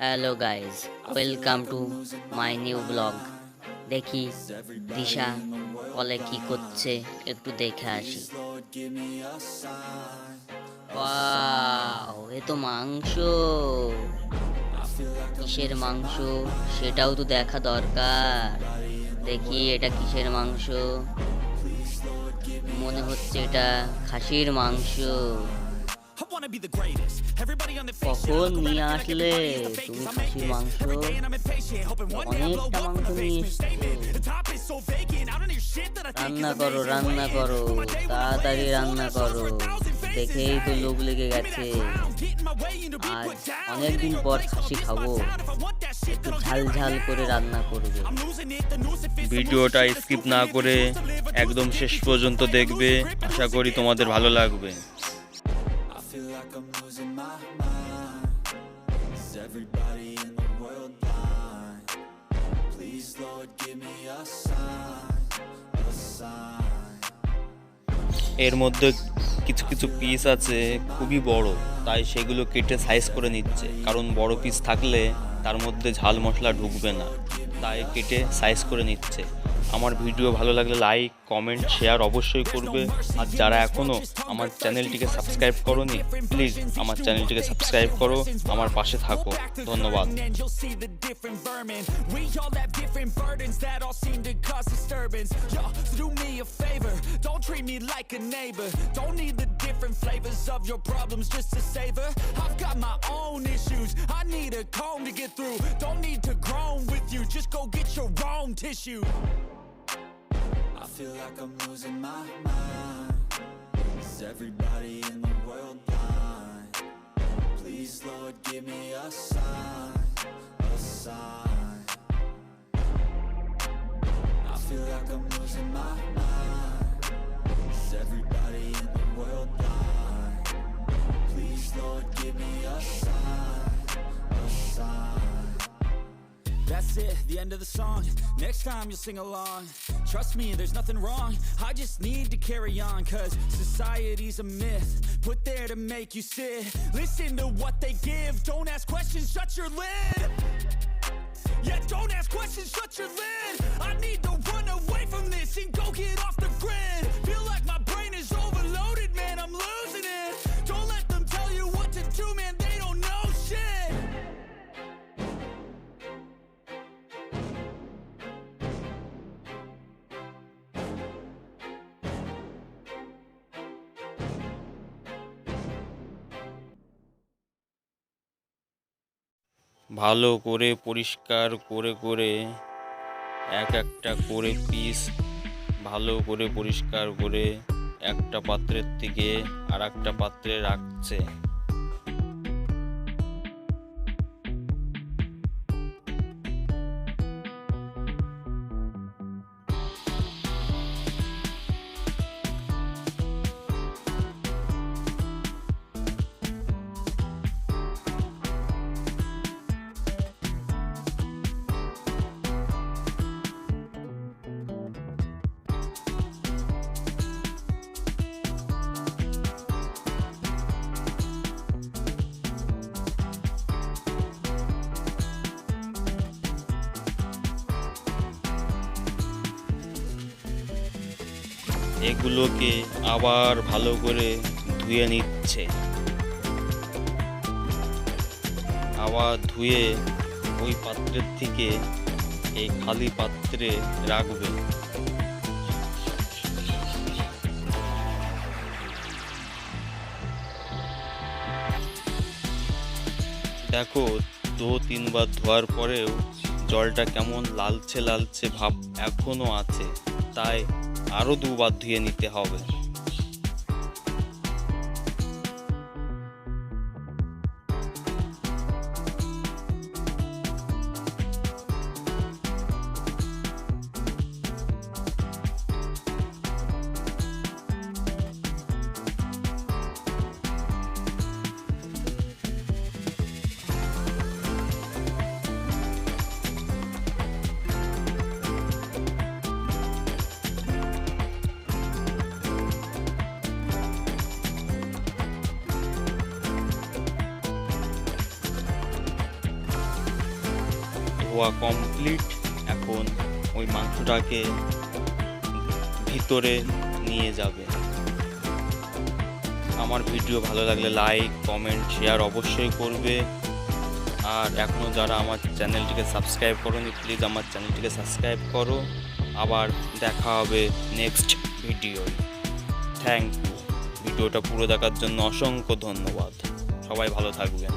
Hello guys welcome to my new blog দেখি দিশা কলে কি করছে, একটু দেখে আসি। এ তো মাংস। কিসের মাংস? সেটাও তো দেখা দরকার। দেখি এটা কিসের মাংস? মনে হচ্ছে এটা খাসির মাংস। I want to be the greatest. Everybody on করো তাড়াতাড়ি রান্না করো দেখেই তো লোক লেগে গেছে আর অনেকদিন পর খাসি খাব ঝাল ঝাল করে রান্না করবে ভিডিওটা স্কিপ না করে একদম শেষ পর্যন্ত দেখবে। আশা করি তোমাদের ভালো লাগবে। Please, Lord, give me a sign, a sign. এর মধ্যে কিছু কিছু পিস আছে খুবই বড় তাই সেগুলো কেটে সাইজ করে নিচ্ছে। কারণ বড় পিস থাকলে তার মধ্যে ঝাল মশলা ঢুকবে না তাই কেটে সাইজ করে নিচ্ছে। আমার ভিডিও ভালো লাগলে লাইক কমেন্ট শেয়ার অবশ্যই করবে। আর যারা এখনও আমার চ্যানেলটিকে সাবস্ক্রাইব করোনি প্লিজ আমার চ্যানেলটিকে সাবস্ক্রাইব করো আমার পাশে থাকো। ধন্যবাদ। Disturbance. Yo, so do me a favor, don't treat me like a neighbor. Don't need the different flavors of your problems just to savor. I've got my own issues, I need a comb to get through. Don't need to groan with you, just go get your own tissue. I feel like I'm losing my mind. Is everybody in the world blind? Please, Lord, give me a sign, a sign. Like I'm losing my mind. Is everybody in the world blind? Please, Lord, give me a sign, a sign. That's it, the end of the song. Next time you'll sing along. Trust me, there's nothing wrong. I just need to carry on, cause society's a myth. Put there to make you sit. Listen to what they give. Don't ask questions, shut your lid. Yeah, don't ask questions, shut your lid. I need to ভালো করে পরিষ্কার করে করে এক একটা করে piece ভালো করে পরিষ্কার করে একটা পাত্রের থেকে আর একটা পাত্রে রাখছে। এগুলোকে আবার ভালো করে ধুয়ে নিচ্ছে। আবার ধুয়ে ওই পাত্রের থেকে এই খালি পাত্রে রাখবে। দেখো, দু, তিনবার ধোয়ার পরেও জলটা কেমন লালচে লালচে ভাব এখনও আছে। তাই আরও দুবার ধুয়ে নিতে হবে। ধোয়া কমপ্লিট এখন ওই মাংসটাকে ভিতরে নিয়ে যাবে। আমার ভিডিও ভালো লাগলে লাইক কমেন্ট শেয়ার অবশ্যই করবে। আর এখনও যারা আমার চ্যানেলটিকে সাবস্ক্রাইব করোনি প্লিজ আমার চ্যানেলটিকে সাবস্ক্রাইব করো। আবার দেখা হবে নেক্সট ভিডিও থ্যাংক ইউ ভিডিওটা পুরো দেখার জন্য অসংখ্য ধন্যবাদ। সবাই ভালো থাকবেন।